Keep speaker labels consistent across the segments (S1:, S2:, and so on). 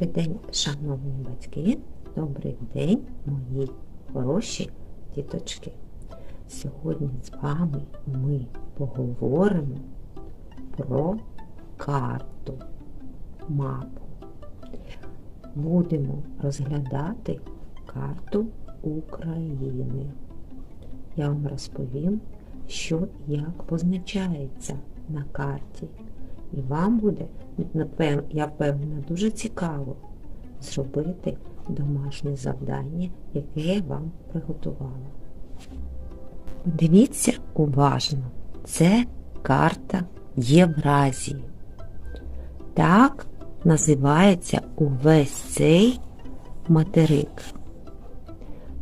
S1: Добрий день, шановні батьки, добрий день, мої хороші діточки. Сьогодні з вами ми поговоримо про карту, мапу. Будемо розглядати карту України. Я вам розповім, що і як позначається на карті. І вам буде, я впевнена, дуже цікаво зробити домашнє завдання, яке я вам приготувала. Подивіться уважно, це карта Євразії. Так називається увесь цей материк.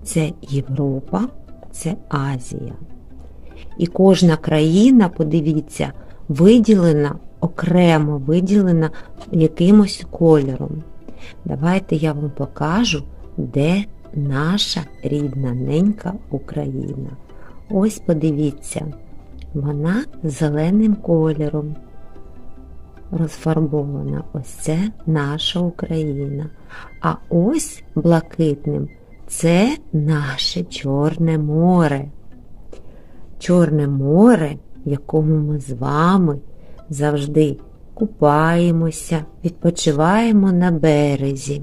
S1: Це Європа, це Азія. І кожна країна, подивіться, виділена окремо виділена якимось кольором. Давайте я вам покажу, де наша рідна ненька Україна. Ось подивіться, вона зеленим кольором розфарбована. Ось це наша Україна. А ось блакитним це наше Чорне море. Чорне море, якому ми з вами завжди купаємося, відпочиваємо на березі.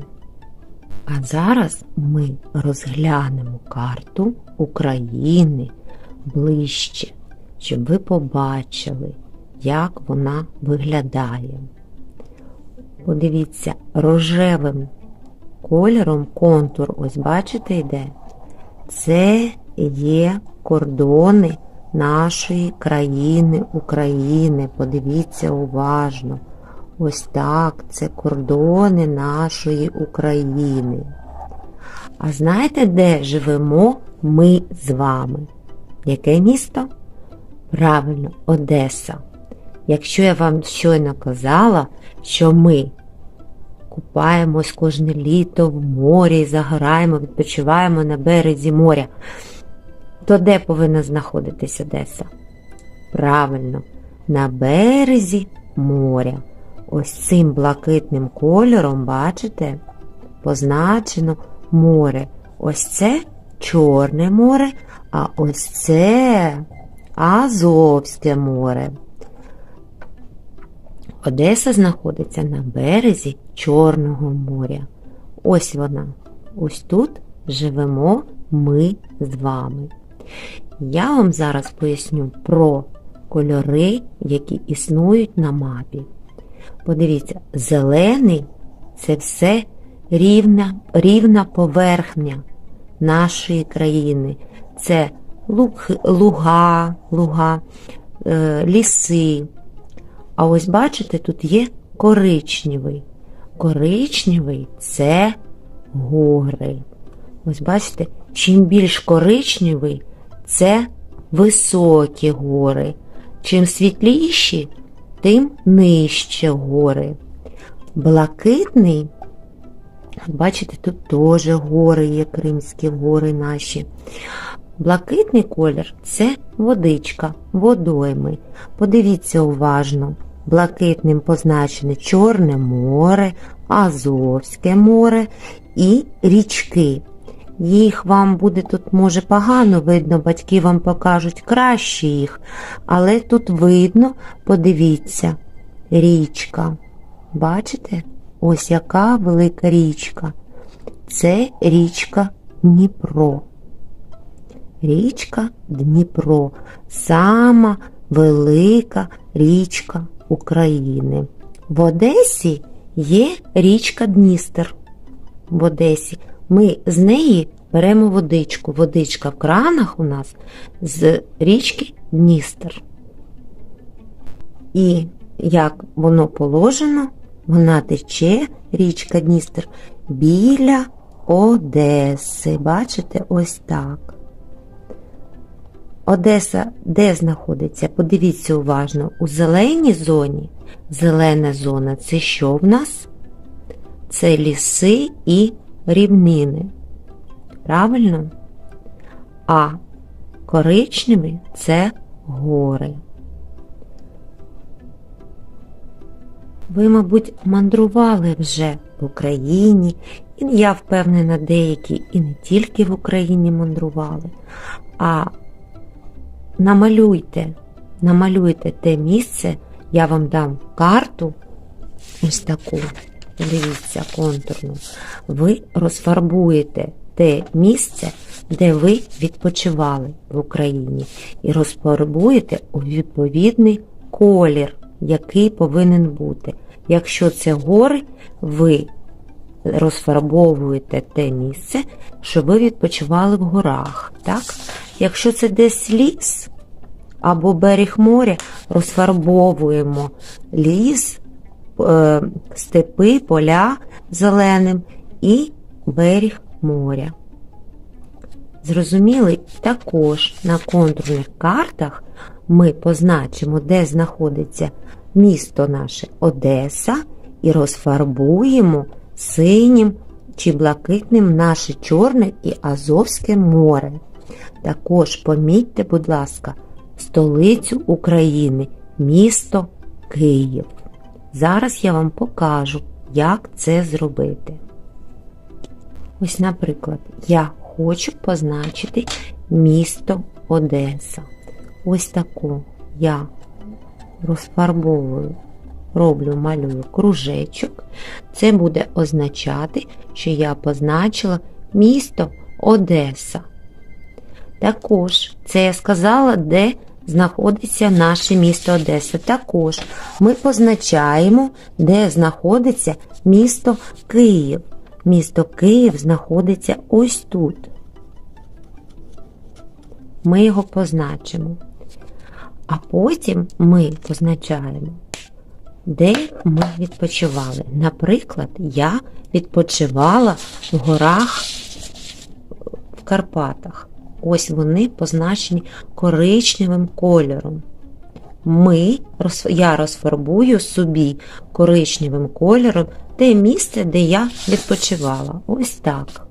S1: А зараз ми розглянемо карту України ближче, щоб ви побачили, як вона виглядає. Подивіться, рожевим кольором контур, ось бачите, йде? Це є кордони нашої країни України. Подивіться уважно. Ось так, це кордони нашої України. А знаєте, де живемо ми з вами? Яке місто? Правильно, Одеса. Якщо я вам щойно казала, що ми купаємось кожне літо в морі, загораємо, відпочиваємо на березі моря, то де повинна знаходитись Одеса? Правильно, на березі моря. Ось цим блакитним кольором, бачите, позначено море. Ось це Чорне море, а ось це Азовське море. Одеса знаходиться на березі Чорного моря. Ось вона. Ось тут живемо ми з вами. Я вам зараз поясню про кольори, які існують на мапі. Подивіться, зелений це все рівна, рівна поверхня нашої країни. Це луг, луга, луга, е, ліси. А ось бачите, тут є коричневий. Коричневий це гори. Ось бачите, чим більш коричневий, це високі гори. Чим світліші, тим нижче гори. Блакитний, бачите, тут теж гори є Кримські гори наші. Блакитний колір це водичка, водойми. Подивіться уважно. Блакитним позначене Чорне море, Азовське море і річки. Їх вам буде тут, може, погано видно, батьки вам покажуть краще їх, але тут видно, подивіться, річка. Бачите? Ось яка велика річка. Це річка Дніпро. Річка Дніпро, сама велика річка України. В Одесі є річка Дністер. В Одесі ми з неї беремо водичку. Водичка в кранах у нас з річки Дністер. І як воно положено, вона тече, річка Дністер, біля Одеси. Бачите, ось так. Одеса де знаходиться? Подивіться уважно, у зеленій зоні. Зелена зона це що в нас? Це ліси і рівнини. Правильно? А коричневі це гори. Ви, мабуть, мандрували вже в Україні, і я впевнена, деякі і не тільки в Україні мандрували, а намалюйте, намалюйте те місце, я вам дам карту, ось таку, дивіться, контурну. Ви розфарбуєте те місце, де ви відпочивали в Україні, і розфарбуєте у відповідний колір, який повинен бути. Якщо це гори, ви розфарбовуєте те місце, що ви відпочивали в горах. Так? Якщо це десь ліс або берег моря, розфарбовуємо ліс, степи, поля зеленим і берег моря. Зрозуміли, також на контурних картах ми позначимо, де знаходиться місто наше Одеса, і розфарбуємо синім чи блакитним наше Чорне і Азовське море. Також помітьте, будь ласка, столицю України, місто Київ. Зараз я вам покажу, як це зробити. Ось, наприклад, я хочу позначити місто Одеса. Ось таку я розфарбовую, роблю, малюю кружечок. Це буде означати, що я позначила місто Одеса. Також це я сказала, де знаходиться наше місто Одеса. Також ми позначаємо, де знаходиться місто Київ. Місто Київ знаходиться ось тут. Ми його позначимо. А потім ми позначаємо, де ми відпочивали. Наприклад, я відпочивала в горах в Карпатах. Ось вони позначені коричневим кольором. Ми, я розфарбую собі коричневим кольором те місце, де я відпочивала. Ось так.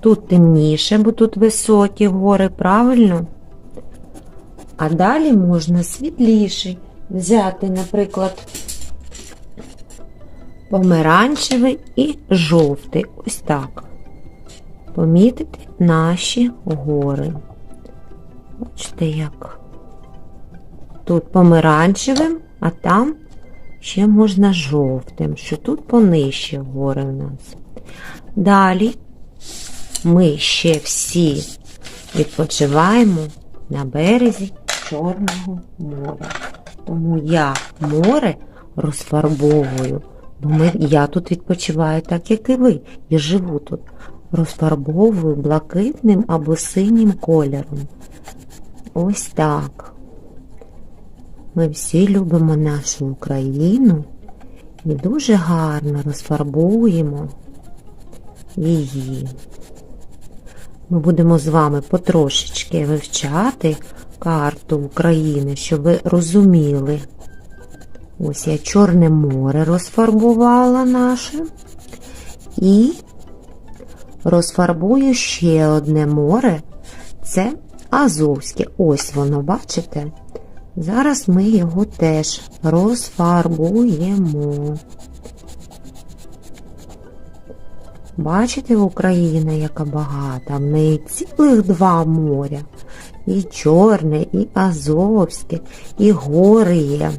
S1: Тут темніше, бо тут високі гори, правильно? А далі можна світліший взяти, наприклад, помаранчевий і жовтий. Ось так. Помітити наші гори. Бачите, як тут помаранчевим, а там ще можна жовтим, що тут понижче гори у нас. Далі ми ще всі відпочиваємо на березі Чорного моря. Тому я море розфарбовую, бо ми, я тут відпочиваю так, як і ви. Я живу тут. Розфарбовую блакитним або синім кольором. Ось так. Ми всі любимо нашу Україну і дуже гарно розфарбуємо її. Ми будемо з вами потрошечки вивчати карту України, щоб ви розуміли. Ось я Чорне море розфарбувала наше. І розфарбую ще одне море. Це Азовське. Ось воно, бачите? Зараз ми його теж розфарбуємо. Бачите, Україна, яка багата, в неї цілих два моря. І Чорне, і Азовське, і гори є.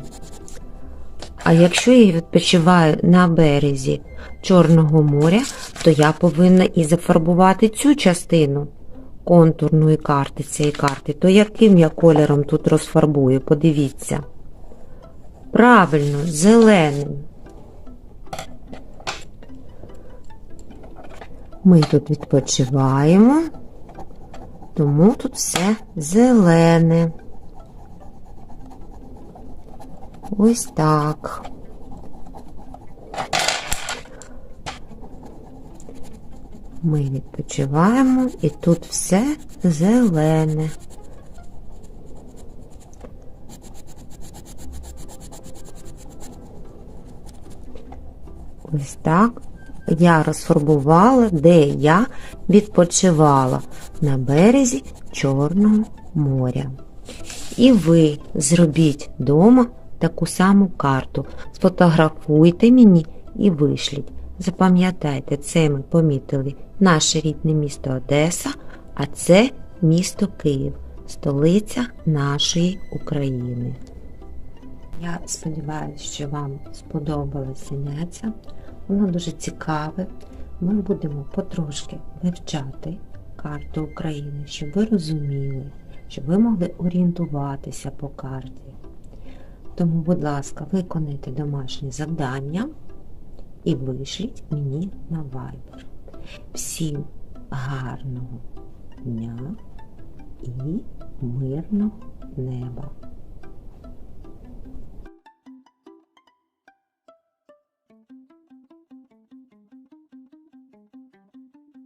S1: А якщо я відпочиваю на березі Чорного моря, то я повинна і зафарбувати цю частину контурної карти цієї карти. То яким я кольором тут розфарбую? Подивіться. Правильно, зеленим. Ми тут відпочиваємо, тому тут все зелене. Ось так. Ми відпочиваємо і тут все зелене. Ось так я розфарбувала, де я відпочивала на березі Чорного моря. І ви зробіть вдома таку саму карту. Сфотографуйте мені і вишліть. Запам'ятайте, це ми помітили наше рідне місто Одеса, а це місто Київ, столиця нашої України. Я сподіваюся, що вам сподобалось заняття. Воно дуже цікаве. Ми будемо потрошки вивчати карту України, щоб ви розуміли, щоб ви могли орієнтуватися по карті. Тому, будь ласка, виконайте домашнє завдання і вишліть мені на Viber. Всім гарного дня і мирного неба!